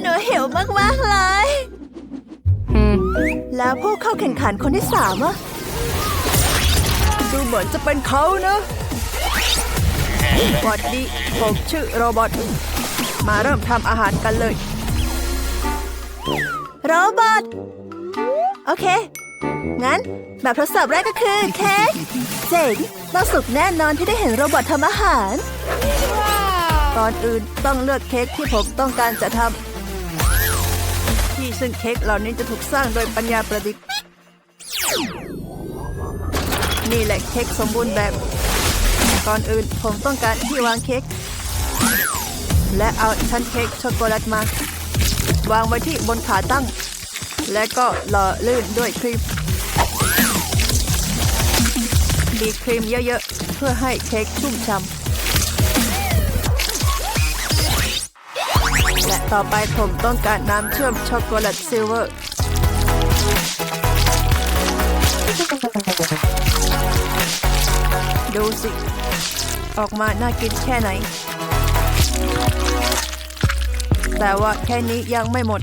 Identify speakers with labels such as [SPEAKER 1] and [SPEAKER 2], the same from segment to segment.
[SPEAKER 1] หนูหิวมาก ๆ เลย แล้วผู้เข้าแข่งขันคนที่สามอะดูเหมือนจะเป็นเขานะสวัสดี ผมชื่อโรบอทมาเริ่มทำอาหารกันเลย โรบอทโอเค งั้น แบบทดสอบแรกก็คือเค้กเจ๋งต้องสุกแน่นอนที่ได้เห็นโรบอททำอาหาร ก่อนอื่นต้องเลือกเค้กที่ผมต้องการจะทำที่ซึ่งเค้กเหล่านี้จะถูกสร้างโดยปัญญาประดิษฐ์ นี่แหละเค้กสมบูรณ์แบบ ก่อนอื่นผมต้องการที่วางเค้กและเอาชั้นเค้กช็อกโกแลตมาวางไว้ที่บนขาตั้ง และก็หล่อลื่นด้วยครีมบีครีมเยอะๆ เพื่อให้เค้กชุ่มฉ่ำ ต่อไปผมต้องการน้ำเชื่อมช็อกโกแลตซิลเวอร์ ดูสิ ออกมาน่ากินแค่ไหน แต่ว่าแค่นี้ยังไม่หมด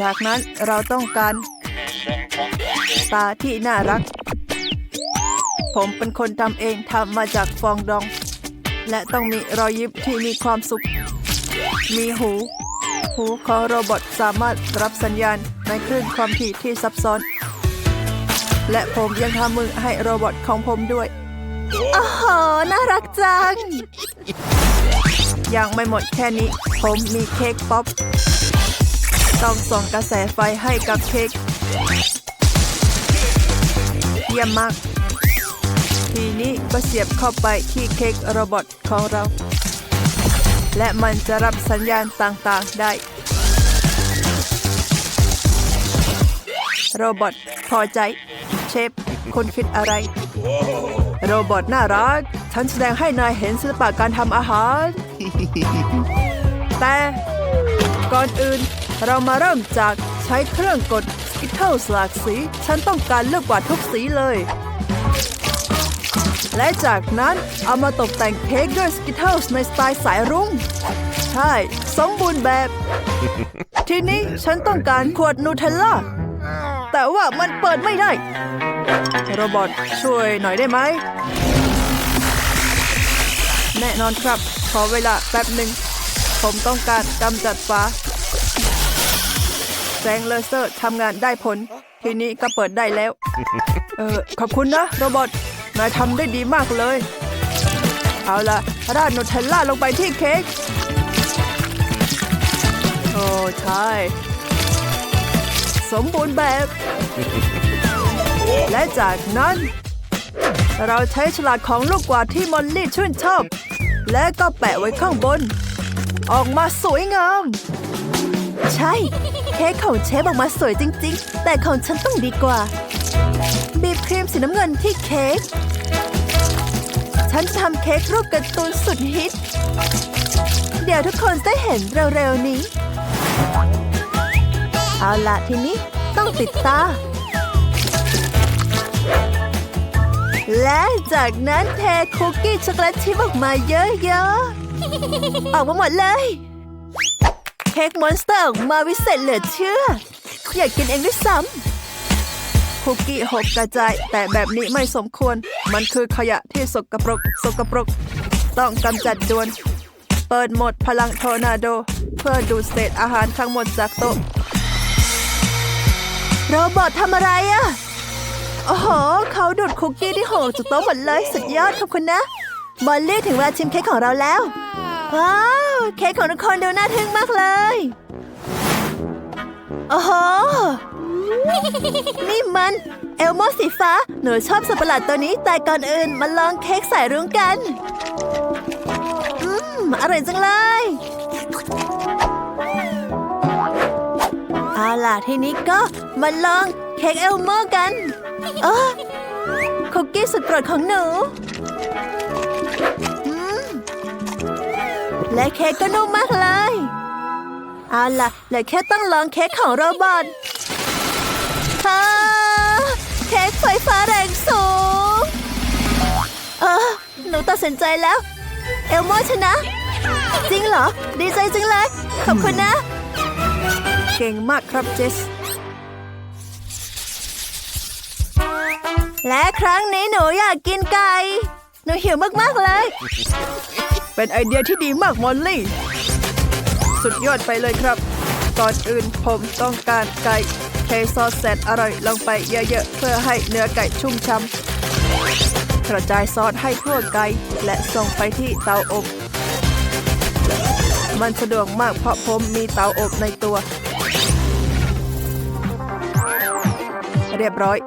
[SPEAKER 1] จากนั้นเราต้องการ ตาที่น่ารัก ผมเป็นคนทำเองทำมาจากฟองดอง และต้องมีรอยยิ้มที่มีความสุข มีหู หูของโรบอทสามารถรับสัญญาณในคลื่นความถี่ที่ซับซ้อน และผมยังทำมือให้โรบอทของผมด้วยโอ้โหน่ารักจัง ยังไม่หมดแค่นี้ ผมมีเค้กป๊อป ต้องส่งกระแสไฟให้กับเค้กเยี่ยมมาก ทีนี้ก็เสียบเข้าไปที่เค้กโรบอทของเรา และมันจะรับสัญญาณต่างๆได้ โรบอทพอใจ เชฟคุณคิดอะไร โรบอทน่ารัก ฉันแสดงให้นายเห็นศิลปะการทำอาหาร แต่ก่อนอื่นเรามาเริ่มจากใช้เครื่องกดสกิทเทิลหลากสี ฉันต้องการเลือกกว่าดทุกสีเลย และจากนั้นเอามาตกแต่งเค้กด้วยสกิทเทิลในสไตล์สายรุ้ง ใช่ สมบูรณ์แบบ ทีนี้ฉันต้องการขวดนูเทลล่า แต่ว่ามันเปิดไม่ได้ โรบอทช่วยหน่อยได้ไหม แน่นอนครับ ขอเวลาแป๊บหนึ่ง ผมต้องการกำจัดฟ้าแสงเลเซอร์ทำงานได้ผล ทีนี้ก็เปิดได้แล้ว เออขอบคุณนะโรบอทนายทำได้ดีมากเลย เอาละราดนูเทลล่าลงไปที่เค้กโอ้ใช่ สมบูรณ์แบบ และจากนั้น เราใช้ฉลากของลูกกวาดที่มอลลี่ชื่นชอบ และก็แปะไว้ข้างบน ออกมาสวยงาม ใช่ เค้กของเชฟออกมาสวยจริง ๆ แต่ของฉันต้องดีกว่า บีบครีมสีน้ำเงินที่เค้ก ฉันจะทำเค้กรูปการ์ตูนสุดฮิต เดี๋ยวทุกคนได้เห็นเร็ว ๆ นี้ เอาละทีนี้ต้องติดตา และจากนั้นเทคุกกี้ช็อกโกแลตชิพออกมาเยอะ ๆ ออกมาหมดเลย ค้กมอนสเตอร์ออกมาวิเศษเหลือเชื่อ อยากกินเองด้วยซ้ำคุกกี้หกกระจาย แต่แบบนี้ไม่สมควร มันคือขยะที่สกปรก สกปรก ต้องกำจัดด่วน เปิดหมดพลังทอร์นาโด เพื่อดูดเศษอาหารทั้งหมดจากโต๊ะโรบอททำอะไรอะโอ้โห เขาดูดคุกกี้ที่หกจากโต๊ะหมดเลย สุดยอดขอบคุณนะมอลลี่ถึงเวลาชิมเค้กของเราแล้ว ว้าว เค้กของทุกคนดูน่าทึ่งมากเลย โอ้โห นี่มันเอลโมสีฟ้า หนูชอบสัตว์ประหลาดตัวนี้ แต่ก่อนอื่นมาลองเค้กสายรุ้งกัน อืม อร่อยจังเลย เอาล่ะทีนี้ก็มาลองเค้กเอลโมกันเออคุกกี้สุดโปรดของหนูอืม และเค้กก็นุ่มมากเลย เอาล่ะเหลือแค่ต้องลองเค้กของโรบอทฮ่าเค้กไฟฟ้าแรงสูง เออ หนูตัดสินใจแล้ว เอลโมชนะ จริงเหรอ ดีใจจังเลย ขอบคุณนะ เก่งมากครับเจสและครั้งนี้หนูอยากกินไก่ หนูหิวมาก ๆ เลย เป็นไอเดียที่ดีมากมอลลี่ สุดยอดไปเลยครับ ก่อนอื่นผมต้องการไก่เทซอสแสนอร่อยลงไปเยอะๆ เพื่อให้เนื้อไก่ชุ่มช่ำกระจายซอสให้ทั่วไก่และส่งไปที่เตาอบมันสะดวกมากเพราะผมมีเตาอบในตัว เรียบร้อย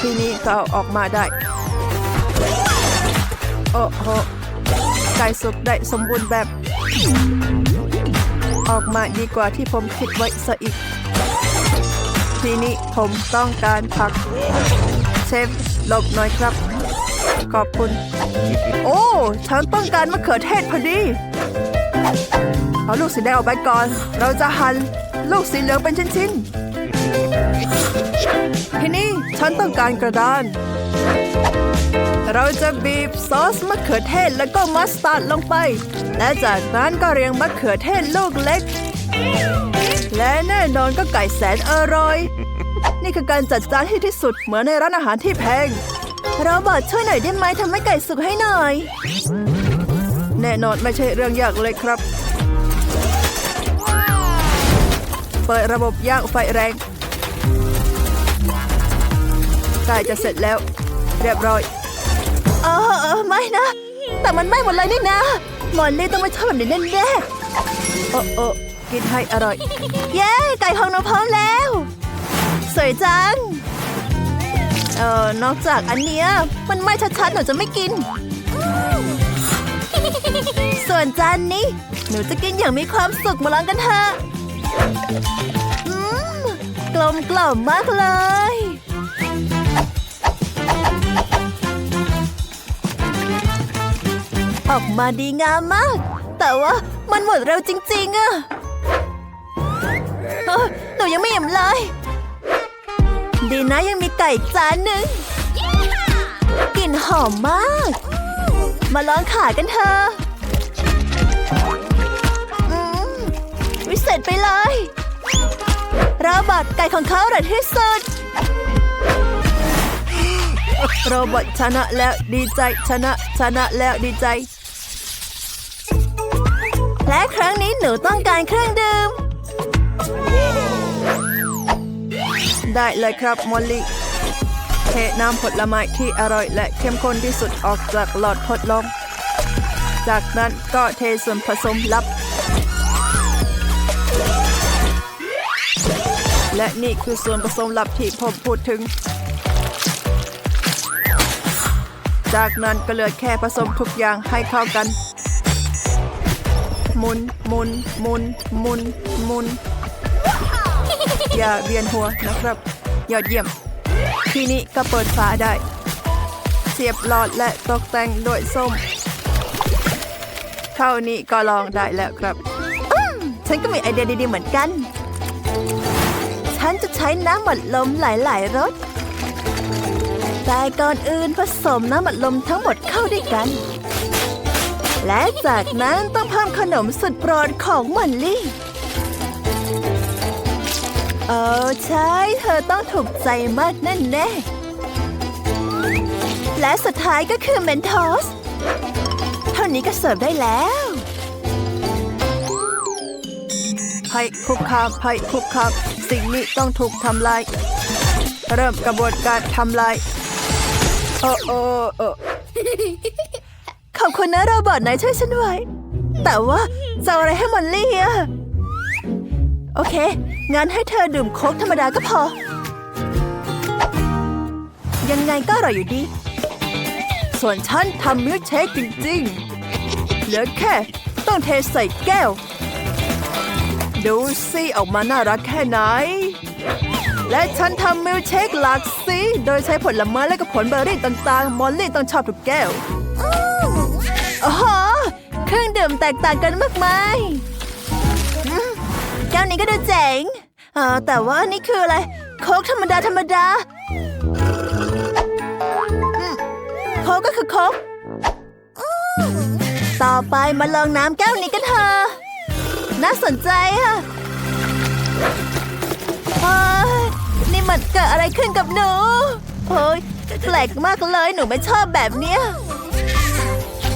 [SPEAKER 1] ทีนี้ก็เอาออกมาได้ โอ้โห ไก่สุกได้สมบูรณ์แบบ ออกมาดีกว่าที่ผมคิดไว้ซะอีก ทีนี้ผมต้องการผัก เชฟหลบหน่อยครับ ขอบคุณ โอ้ ฉันต้องการมะเขือเทศพอดี เอาลูกสีแดงออกไปก่อน เราจะหั่นลูกสีเหลืองเป็นชิ้นๆทีนี้ฉันต้องการกระดาน เราจะบีบซอสมะเขือเทศแล้วก็มัสตาร์ดลงไป และจากนั้นก็เรียงมะเขือเทศลูกเล็ก และแน่นอนก็ไก่แสนอร่อย นี่คือการจัดจานที่ที่สุดเหมือนในร้านอาหารที่แพง เราบอกช่วยหน่อยได้ไหมทำให้ไก่สุกให้หน่อย แน่นอนไม่ใช่เรื่องยากเลยครับ เปิดระบบย่างไฟแรงใกล้จะเสร็จแล้ว เรียบร้อย เออเออไม่นะ แต่มันไหม่หมดเลยนี่นะมอลลี่ต้องไม่ชอบแบบนี้แน่ๆโอ้โอ้กินให้อร่อย เย้ ไก่ของหนูพร้อมแล้ว สวยจัง เออนอกจากอันเนี้ยมันไหม่ชัดๆ หนูจะไม่กิน ส่วนจานนี้ หนูจะกินอย่างมีความสุขมาลองกันเถอะกลมกล่อมมากเลย ออกมาดีงามมาก แต่ว่ามันหมดเร็วจริง ๆอะเอ้อหนูยังไม่อิ่มเลย ดีนะยังมีไก่อีกจานหนึ่งกลิ่นหอมมาก มาลองขากันเถอะอืมวิเศษไปเลยโรบอทไก่ของเขาอร่อยที่สุดโรบอทชนะแล้วดีใจชนะชนะแล้วดีใจ และครั้งนี้หนูต้องการเครื่องดื่ม ได้เลยครับมอลลี่เทน้ำผลไม้ที่อร่อยและเข้มข้นที่สุดออกจากหลอดทดลอง จากนั้นก็เทส่วนผสมลับ และนี่คือส่วนผสมลับที่ผมพูดถึง จากนั้นก็เหลือแค่ผสมทุกอย่างให้เข้ากัน มุนมุนมุนมุนมุนอย่าเวียนหัวนะครับ ยอดเยี่ยม ทีนี้ก็เปิดฝาได้ เสียบหลอดและตกแต่งด้วยส้ม เท่านี้ก็ลองได้แล้วครับฉันก็มีไอเดียดีๆเหมือนกัน ฉันจะใช้น้ำหมัดลมหลายๆรสแต่ก่อนอื่นผสมน้ำอัดลมทั้งหมดเข้าด้วยกัน และจากนั้นต้องเพิ่มขนมสุดโปรดของมอลลี่เออใช่ เธอต้องถูกใจมากแน่แน่และสุดท้ายก็คือเมนทอส เท่านี้ก็เสิร์ฟได้แล้วภัยคุกคามภัยคุกคามสิ่งนี้ต้องถูกทำลาย เริ่มกระบวนการทำลาย โอ้โอ้โอ้ ขอบคุณนะโรบอทนายช่วยฉันไว้ แต่ว่าจะอะไรให้มอลลี่อะโอเค งั้นให้เธอดื่มโค้กธรรมดาก็พอ ยังไงก็อร่อยอยู่ดี ส่วนฉันทำมิลค์เชคจริงๆ เหลือแค่ ต้องเทใส่แก้ว ดูสิออกมาน่ารักแค่ไหน และฉันทำมิลค์เชคหลากสี โดยใช้ผลไม้และก็ผลเบอร์รี่ต่างๆ มอลลี่ต้องชอบทุกแก้ว โอ้โหเครื่องดื่มแตกต่างกันมากมายแก้วนี้ก็ดูเจ๋งเออแต่ว่านี่คืออะไร โค้กธรรมดาธรรมดา โค้กก็คือโค้กต่อไปมาลองน้ำแก้วนี้กันเถอะน่าสนใจค่ะนี่มันเกิดอะไรขึ้นกับหนูเฮ้ยแปลกมากเลยหนูไม่ชอบแบบเนี้ย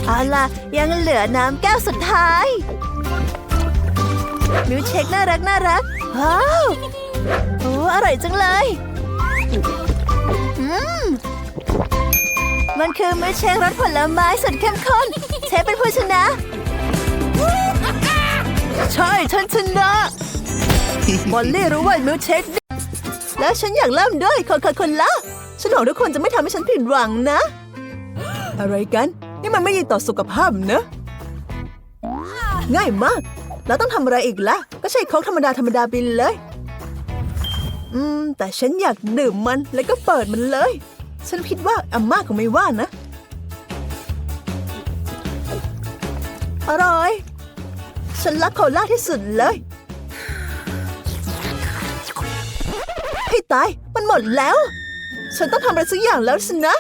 [SPEAKER 1] เอาล่ะ ยังเหลือน้ำแก้วสุดท้าย มิวเช็คน่ารักน่ารัก ว้าวโอ้อร่อยจังเลย อืม มันคือมิลค์เชครสผลไม้สุดเข้มข้น เชฟเป็นผู้ชนะ ใช่ฉันชนะบอลลี่รู้ว่ามิลค์เชคแล้วฉันอยากเริ่มด้วยคอคาโคล่าฉันหวังทุกคนจะไม่ทำให้ฉันผิดหวังนะ อะไรกัน นี่มันไม่ดีต่อสุขภาพนะ ง่ายมาก แล้วต้องทำอะไรอีกล่ะ ก็ใช้โค้กธรรมดาธรรมดาไปเลย อืม แต่ฉันอยากดื่มมันแล้วก็เปิดมันเลย ฉันคิดว่าอาม่าคงไม่ว่านะ อร่อย ฉันรักโคลาที่สุดเลยให้ตาย มันหมดแล้ว ฉันต้องทำอะไรสักอย่างแล้วสินะ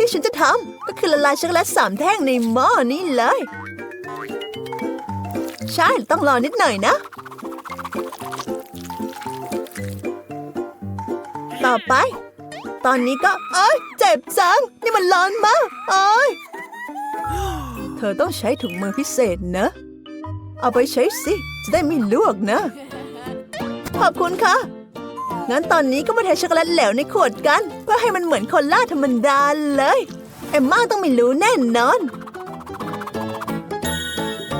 [SPEAKER 1] ที่ฉันจะทำก็คือละลายช็อกโกแลตสามแท่งในหม้อนี้เลย ใช่ต้องรอนิดหน่อยนะ ต่อไป ตอนนี้ก็เอ้ยเจ็บจัง นี่มันร้อนมากเอ้ยเธอต้องใช้ถุงมือพิเศษนะ เอาไปใช้สิ จะได้ไม่ลวกนะ ขอบคุณค่ะ งั้นตอนนี้ก็มาเทช็อกโกแลตเหลวในขวดกัน เพื่อให้มันเหมือนคนล่าธรรมดาเลย เอมม่าต้องไม่รู้แน่นอน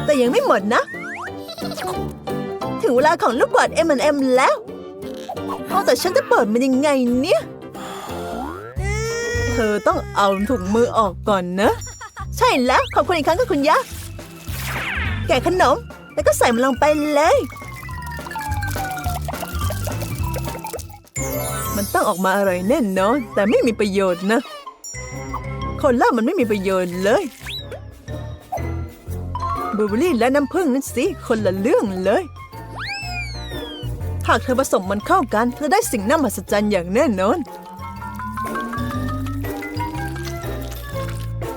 [SPEAKER 1] แต่ยังไม่หมดนะ ถึงเวลาของลูกกวาด M&M แล้วเอาแต่ฉันจะเปิดมันยังไงเนี่ย เธอต้องเอาถุงมือออกก่อนนะ ใช่แล้ว ขอบคุณอีกครั้งค่ะคุณยะแกะขนม แล้วก็ใส่มันลงไปเลย มันต้องออกมาอร่อยแน่นอน แต่ไม่มีประโยชน์นะคนล่ามันไม่มีประโยชน์เลยบลูเบอรี่และน้ำผึ้งนั่นสิคนละเรื่องเลย หากเธอผสมมันเข้ากันเธอได้สิ่งน่ามหัศจรรย์อย่างแน่นอน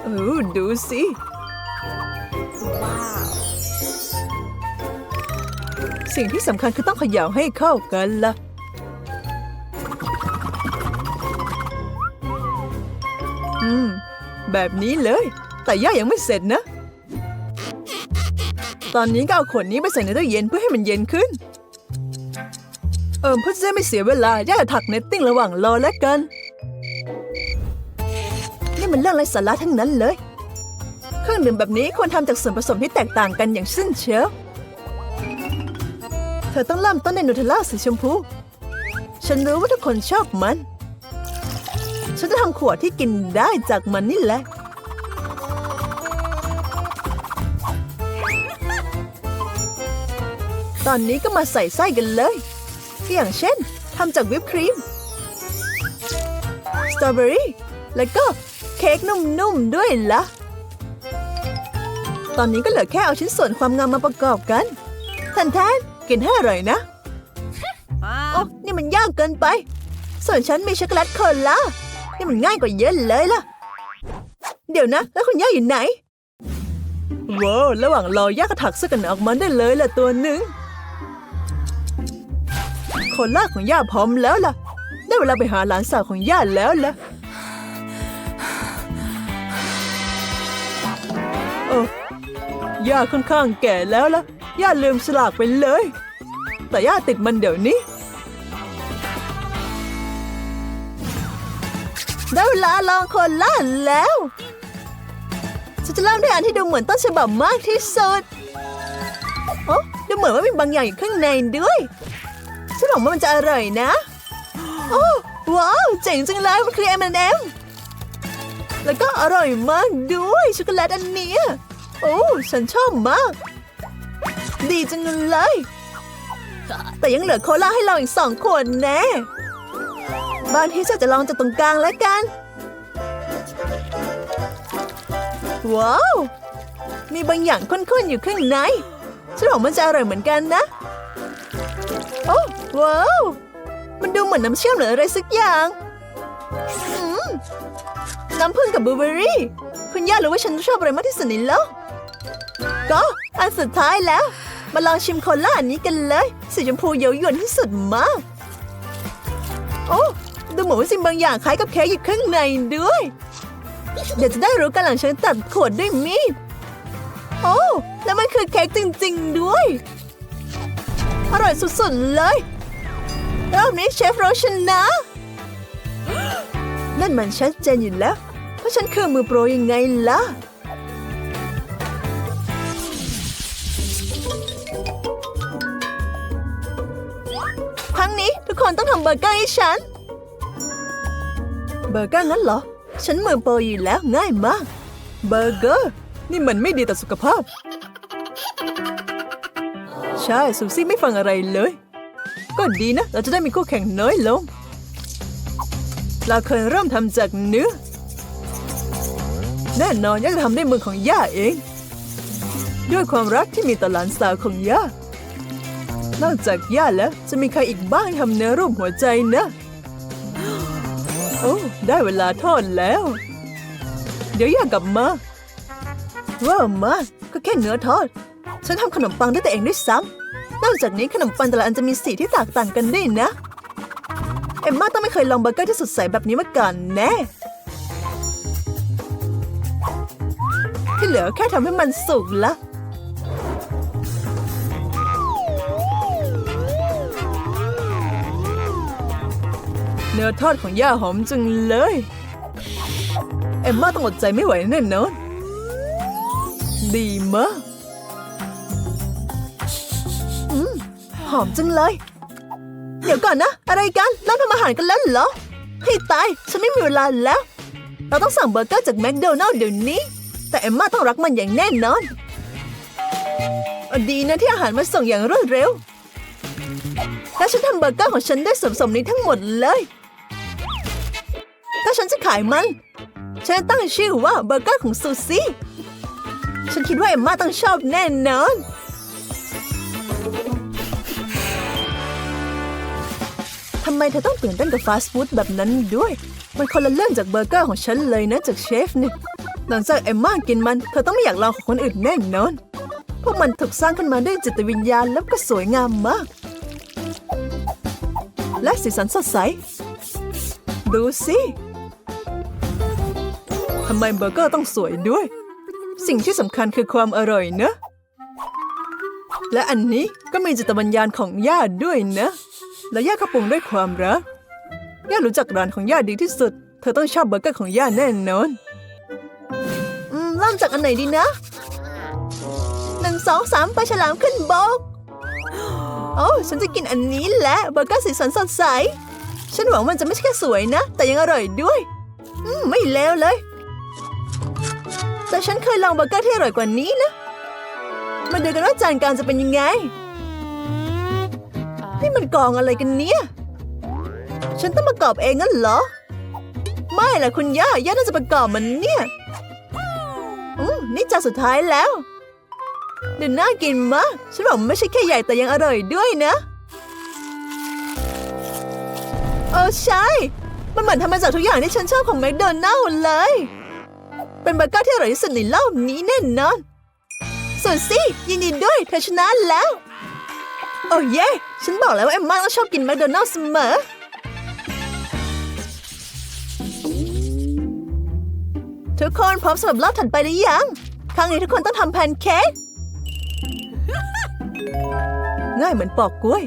[SPEAKER 1] เออดูสิสิ่งที่สำคัญคือต้องเขย่าให้เข้ากันล่ะ แบบนี้เลย แต่ย่ายังไม่เสร็จนะ ตอนนี้ก็เอาขวดนี้ไปใส่ในตู้เย็นเพื่อให้มันเย็นขึ้น เออเพื่อจะได้ไม่เสียเวลาย่าจะถักเนตติ้งระหว่างรอแล้วกัน นี่มันเรื่องไร้สาระทั้งนั้นเลย เครื่องดื่มแบบนี้ควรทำจากส่วนผสมที่แตกต่างกันอย่างสิ้นเชิงเธอต้องเริ่มต้นในนูเทลล่าสีชมพู ฉันรู้ว่าทุกคนชอบมัน ฉันจะทำขวดที่กินได้จากมันนี่แหละ ตอนนี้ก็มาใส่ไส้กันเลย อย่างเช่นทำจากวิปครีม สตรอเบอรี่ แล้วก็เค้กนุ่มๆด้วยละ่ะ ตอนนี้ก็เหลือแค่เอาชิ้นส่วนความงามมาประกอบกันทันแทนกินให้อร่อยนะ โอ้ นี่มันยากเกินไป ส่วนฉันมีช็อกโกแลตโคลา นี่มันง่ายกว่าเยอะเลยล่ะ เดี๋ยวนะ แล้วคุณย่าอยู่ไหนว้าวระหว่างรอย่าก็ถักเสื้อกันออกมาได้เลยล่ะตัวหนึ่งโคลาของย่าพร้อมแล้วล่ะ ได้เวลาไปหาหลานสาวของย่าแล้วล่ะโอ้ย่าค่อนข้างแก่แล้วล่ะย่าลืมสลากไปเลย แต่ย่าติดมันเดี๋ยวนี้ ได้เวลาลองโคลาแล้ว ฉันจะเล่าด้วยอันที่ดูเหมือนต้นฉบับมากที่สุด โอ้ดูเหมือนว่ามีบางอย่างอยู่ข้างในด้วย ฉันหวังว่ามันจะอร่อยนะ โอ้ว้าว เจ๋งจังเลยมันคือ M&M แล้วก็อร่อยมากด้วยช็อกโกแลตอันนี้โอ้ฉันชอบมาก ดีจังเลย แต่ยังเหลือโคลาให้เราอีกสองขวดแน่ บางทีฉันจะลองจากตรงกลางแล้วกัน ว้าว มีบางอย่างข้นๆอยู่ข้างในฉันหวังมันจะอร่อยเหมือนกันนะ โอ้ว้าว มันดูเหมือนน้ำเชื่อมหรืออะไรสักอย่างน้ำผึ้งกับบลูเบอร์รี่ คุณย่ารู้ว่าฉันชอบอะไรมากที่สุดในโลกก็อันสุดท้ายแล้ว มาลองชิมโคล่าอันนี้กันเลย สีชมพูเย้ายวนที่สุดมาก โอ้ ดูเหมือนว่าสิ่งบางอย่างคล้ายกับเค้กอยู่ข้างในด้วย เดี๋ยวจะได้รู้กันหลังฉันตัดขวดด้วยมีด โอ้ แล้วมันคือเค้กจริง ๆ ด้วย อร่อยสุด ๆ เลย รอบนี้เชฟโรชนะ นั่นมันชัดเจนอยู่แล้วเพราะฉันคือมือโปรยังไงล่ะครั้งนี้ทุกคนต้องทำเบอร์เกอร์ให้ฉัน เบอร์เกอร์งั้นเหรอ ฉันมือโปรอยู่แล้วง่ายมาก เบอร์เกอร์ นี่มันไม่ดีต่อสุขภาพ ใช่ซูซี่ไม่ฟังอะไรเลย ก็ดีนะ เราจะได้มีคู่แข่งน้อยลง เราเคยเริ่มทำจากเนื้อ แน่นอนย่าจะทำด้วยมือของย่าเอง ด้วยความรักที่มีต่อหลานสาวของย่านอกจากย่าแล้วจะมีใครอีกบ้างทำเนื้อรูปหัวใจนะ โอ้ได้เวลาทอดแล้ว เดี๋ยวย่ากลับมาว้ามาก็แค่เนื้อทอด ฉันทำขนมปังด้วยตัวเองด้วยซ้ำนอกจากนี้ขนมปังแต่ละอันจะมีสีที่แตกต่างกันด้วยนะ เอ็มม่าต้องไม่เคยลองเบอร์เกอร์ที่สดใสแบบนี้มาก่อนแน่ที่เหลือแค่ทำให้มันสุกละ เนื้อทอดของย่าหอมจังเลย เอ็มม่าต้องอดใจไม่ไหวแน่นอน ดีมากอืมหอมจังเลย เดี๋ยวก่อนนะ อะไรกันเริ่มทำอาหารกันแล้วเหรอ ให้ตาย ฉันไม่มีเวลาแล้ว เราต้องสั่งเบอร์เกอร์จากแมคโดนัลด์เดี๋ยวนี้ แต่เอมม่าต้องรักมันอย่างแน่นอน ดีนะที่อาหารมาส่งอย่างรวดเร็วถ้าฉันทำเบอร์เกอร์ของฉันได้ส่วนผสมนี้ทั้งหมดเลย ถ้าฉันจะขายมัน ฉันตั้งชื่อว่าเบอร์เกอร์ของซูซี่ฉันคิดว่าเอมม่าต้องชอบแน่นอน ทำไมเธอต้องตื่นเต้นกับฟาสต์ฟู้ดแบบนั้นด้วย มันคนละเรื่องจากเบอร์เกอร์ของฉันเลยนะจากเชฟเนี่ยหลังจากเอมม่ากินมัน เธอต้องไม่อยากลองของคนอื่นแน่นอน พวกมันถูกสร้างขึ้นมาด้วยจิตวิญญาณแล้วก็สวยงามมาก และสีสันสดใส ดูสิำไมเบอร์เกอร์ต้องสวยด้วย สิ่งที่สำคัญคือความอร่อยเนอะและอันนี้ก็มีจิตวิญญาณของย่าด้วยนะ และย่าก็ปรุงด้วยความรัก ย่ารู้จักร้านของย่าดีที่สุด เธอต้องชอบเบอร์เกอร์ของย่าแน่นอนอืมเริ่มจากอันไหนดีนะหนึ่งสองสามปลาฉลามขึ้นบกโอ้ฉันจะกินอันนี้แหละเบอร์เกอร์สีสันสดใส ฉันหวังมันจะไม่ใช่แค่สวยนะ แต่ยังอร่อยด้วย อืม ไม่เลวเลย แต่ฉันเคยลองเบอร์เกอร์ที่อร่อยกว่านี้นะ มาดูกันว่าจานกลางจะเป็นยังไง นี่มันกองอะไรกันเนี่ย ฉันต้องประกอบเองงั้นเหรอ ไม่ล่ะคุณย่า ย่าน่าจะประกอบมันเนี่ยอืมนี่จานสุดท้ายแล้วเดี๋ยวน่ากินมาก ฉันบอกไม่ใช่แค่ใหญ่แต่ยังอร่อยด้วยนะเออใช่ มันเหมือนทำมาจากทุกอย่างที่ฉันชอบของแมคโดนัลล์เลย เป็นเบอร์เกอร์ที่อร่อยที่สุดในโลกนี้แน่นอนส่วนซี่ยินดีด้วยเธอชนะแล้ว โอ้เย่ฉันบอกแล้วว่าเอ็มม่าต้องชอบกินแมคโดนัลล์เสมอ ทุกคนพร้อมสำหรับรอบถัดไปหรือยัง ครั้งนี้ทุกคนต้องทำแพนเค้กง่ายเหมือนปอกกล้วย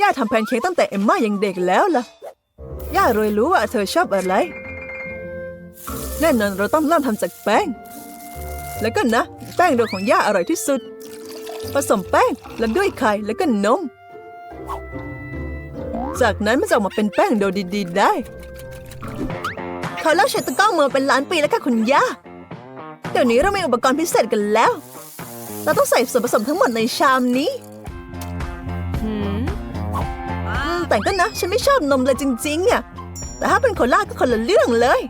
[SPEAKER 1] ย่าทำแพนเค้กตั้งแต่เอ็มม่ายังเด็กแล้วล่ะ ย่าเลยรู้ว่าเธอชอบอะไร แน่นอนเราต้องเริ่มทำจากแป้ง แล้วก็นะ แป้งโดยของย่าอร่อยที่สุด ผสมแป้งแล้วด้วยไข่แล้วก็นม จากนั้นมันจะออกมาเป็นแป้งโดดีๆได้เขาเลิกใช้ตะกร้อมือเป็นล้านปีแล้วค่ะคุณย่า เดี๋ยวนี้เรามีอุปกรณ์พิเศษกันแล้ว เราต้องใส่ส่วนผสมทั้งหมดในชามนี้อืมแต่ก็นะ ฉันไม่ชอบนมเลยจริง ๆอะแต่ถ้าเป็นโคลาก็คนละเรื่องเลย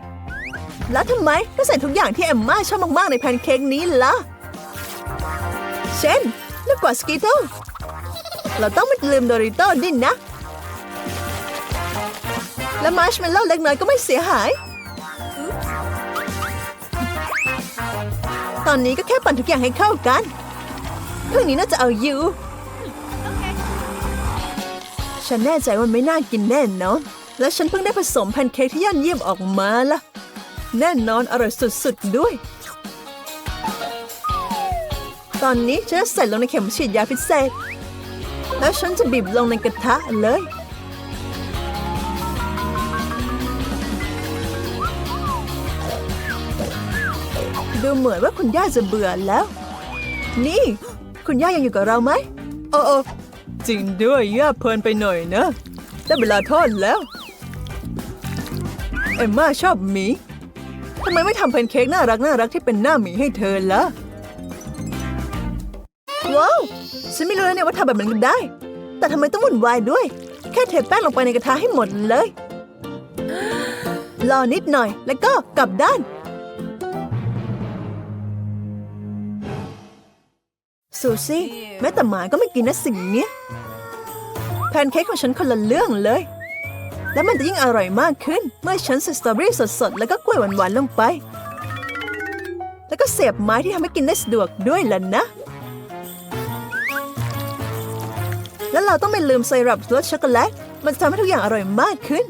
[SPEAKER 1] แล้วทำไมไม่ใส่ทุกอย่างที่เอมม่าชอบมาก ๆ ในแพนเค้กนี้ล่ะ เช่นลูกกวาดสกิโตเราต้องไม่ลืมโดริโต้ดินนะ และมาร์ชเมลโล่เล็กน้อยก็ไม่เสียหาย ตอนนี้ก็แค่ปั่นทุกอย่างให้เข้ากันเครื่องนี้น่าจะเอาอยู่ฉันแน่ใจว่าไม่น่ากินแน่นอนและฉันเพิ่งได้ผสมแพนเค้กที่ยอดเยี่ยมออกมาละ แน่นอนอร่อยสุดๆด้วย ตอนนี้ฉันจะใส่ลงในเข็มฉีดยาพิเศษ แล้วฉันจะบีบลงในกระทะเลย ดูเหมือนว่าคุณย่าจะเบื่อแล้ว นี่ คุณย่ายังอยู่กับเราไหมโอ้โอจริงด้วยย่าเพลินไปหน่อยนะได้เวลาทอดแล้ว เอ็มม่าชอบหมี ทำไมไม่ทำแพนเค้กน่ารักน่ารักที่เป็นหน้าหมีให้เธอล่ะว้าวฉันไม่รู้แล้วเนี่ยว่าทำแบบนั้นได้ แต่ทำไมต้องวุ่นวายด้วย แค่เทแป้งลงไปในกระทะให้หมดเลยรอนิดหน่อย แล้วก็กลับด้าน ซูซี่แม้แต่หมาก็ไม่กินนะสิ่งนี้แพนเค้กของฉันคนละเรื่องเลย แล้วมันจะยิ่งอร่อยมากขึ้น เมื่อฉันใส่สตรอเบอรี่สดๆ แล้วก็กล้วยหวานๆ ลงไป แล้วก็เสียบไม้ที่ทำให้กินได้สะดวกด้วยล่ะนะ แล้วเราต้องไม่ลืมไซรัปรสช็อกโกแลต มันจะทำให้ทุกอย่างอร่อยมากขึ้น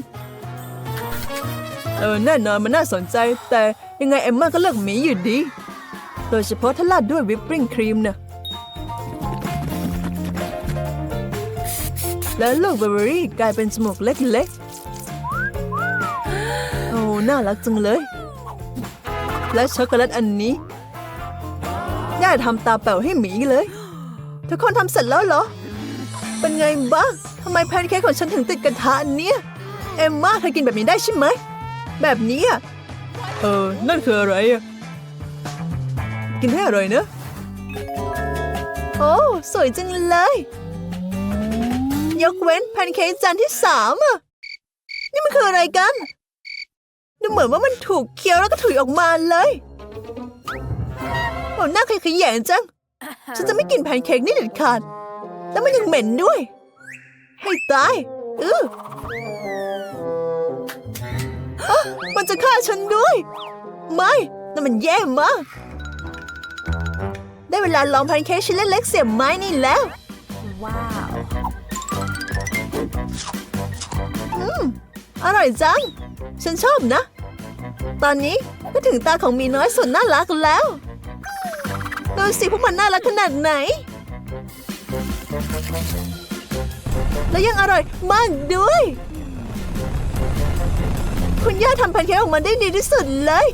[SPEAKER 1] เออแน่นอนมันน่าสนใจ แต่ยังไงเอมมาก็เลือกหมีอยู่ดี โดยเฉพาะถ้าราดด้วยวิปปิ้งครีมนะแล้วลูกเบอร์เบอรี่กลายเป็นจมูกเล็กๆ น่ารักจังเลย และช็อกโกแลตอันนี้ย่าทำตาแป๋วให้หมีเลย ทุกคนทำเสร็จแล้วเหรอ เป็นไงบ้างทำไมแพนเค้กของฉันถึงติดกระทะเนี่ย เอมมาเธอกินแบบนี้ได้ใช่ไหม แบบนี้อะ เออ นั่นคืออะไรอะ กินให้อร่อยเนอะโอ้ สวยจังเลย ยกเว้นแพนเค้กจานที่สามอะ นี่มันคืออะไรกัน ดูเหมือนว่ามันถูกเคี้ยวแล้วก็ถุยออกมาเลยโอ้หน้าขยะจัง ฉันจะไม่กินแพนเค้กนี่เด็ดขาด แล้วมันยังเหม็นด้วย ให้ตายเอออ๊ะมันจะฆ่าฉันด้วย ไม่นั่นมันแย่มาก ได้เวลาลองแพนเค้กชิ้นเล็กๆเสียบไม้นี่แล้ว
[SPEAKER 2] Wow.
[SPEAKER 1] อร่อยจัง ฉันชอบนะ ตอนนี้ก็ถึงตาของมีน้อยสุดน่ารักแล้วดูสิพวกมันน่ารักขนาดไหน และยังอร่อยมากด้วย คุณย่าทำแพนเค้กออกมาได้ดีที่สุดเลย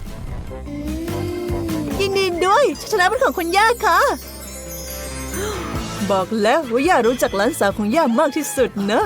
[SPEAKER 1] ยินดีด้วยชัยชนะเป็นของคุณย่าค่ะ บอกแล้วว่าย่ารู้จักหลานสาวของย่ามากที่สุดเนอะ